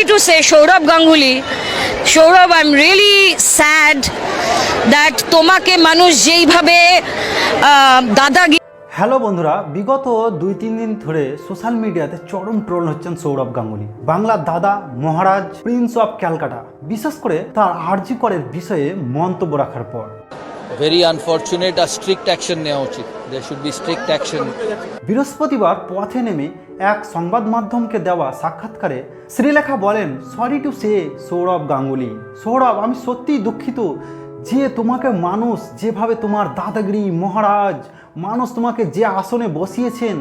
sorry to say, Saurabh Ganguly, Saurabh, I'm really sad that তোমাকে মানুষ যেইভাবে আহ, দাদাগিরি hello বন্ধুরা বিগত দুই তিন দিন ধরে সোশ্যাল মিডিয়াতে চরম ট্রোল হচ্ছেন সৌরভ গাঙ্গুলি বাংলার দাদা মহারাজ প্রিন্স অফ ক্যালকাটা বিশেষ করে তার আরজি করের বিষয়ে মন্তব্য রাখার পর। Very unfortunate আর স্ট্রিক্ট অ্যাকশন নেওয়া উচিত। There should be strict action বৃহস্পতিবার পথে নেমে এক সংবাদ মাধ্যমকে দেওয়া সাক্ষাৎকারে শ্রীলেখা বলেন sorry to say Sourav Ganguly. Sourav, আমি সত্যিই দুঃখিত যে তোমাকে মানুষ যেভাবে তোমার দাদাগিরি মহারাজ, মানুষ তোমাকে যে আসনে বসিয়েছেন,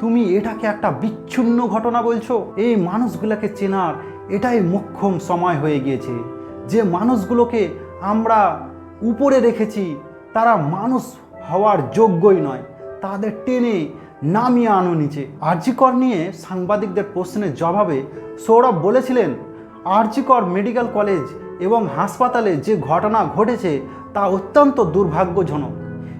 তুমি এটাকে একটা বিচ্ছিন্ন ঘটনা বলছো? এই মানুষগুলোকে চেনার এটাই মোক্ষম সময় হয়ে গিয়েছে। যে মানুষগুলোকে আমরা উপরে রেখেছি, তারা মানুষ হওয়ার যোগ্যই নয়। তাদের টেনে নামিয়ে আনো নিচে আরজিকর নিয়ে সাংবাদিকদের প্রশ্নের জবাবে সৌরভ বলেছিলেন, আরজিকর মেডিকেল কলেজ এবং হাসপাতালে যে ঘটনা ঘটেছে তা অত্যন্ত দুর্ভাগ্যজনক।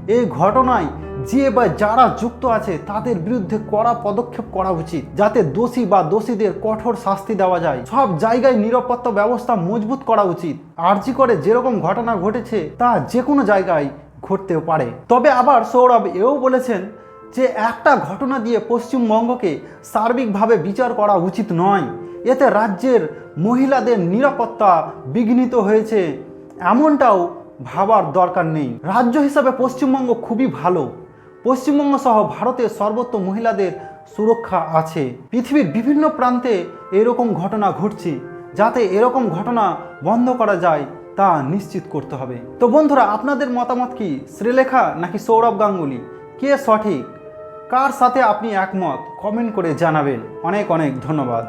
এই ঘটনায় যে বা যারা যুক্ত আছে তাদের বিরুদ্ধে কড়া পদক্ষেপ করা উচিত, যাতে দোষী বা দোষীদের কঠোর শাস্তি দেওয়া যায়। সব জায়গায় নিরাপত্তা ব্যবস্থা মজবুত করা উচিত। আর্জি করে যেরকম ঘটনা ঘটেছে তা যে কোনো জায়গায় ঘটতেও পারে। তবে আবার সৌরভ এও বলেছেন যে একটা ঘটনা দিয়ে পশ্চিমবঙ্গকে সার্বিকভাবে বিচার করা উচিত নয়, এতে রাজ্যের মহিলাদের নিরাপত্তা বিঘ্নিত হয়েছে, এমনটাও ভাবার দরকার নেই। রাজ্য হিসাবে পশ্চিমবঙ্গ খুবই ভালো। পশ্চিমবঙ্গ সহ ভারতের সর্বত্র মহিলাদের সুরক্ষা আছে। পৃথিবীর বিভিন্ন প্রান্তে এরকম ঘটনা ঘটছে। যাতে এরকম ঘটনা বন্ধ করা যায়, তা নিশ্চিত করতে হবে। তো বন্ধুরা, আপনাদের মতামত কি? শ্রীলেখা নাকি সৌরভ গাঙ্গুলি? কে সঠিক? কার সাথে আপনি একমত? কমেন্ট করে জানাবেন। অনেক অনেক ধন্যবাদ।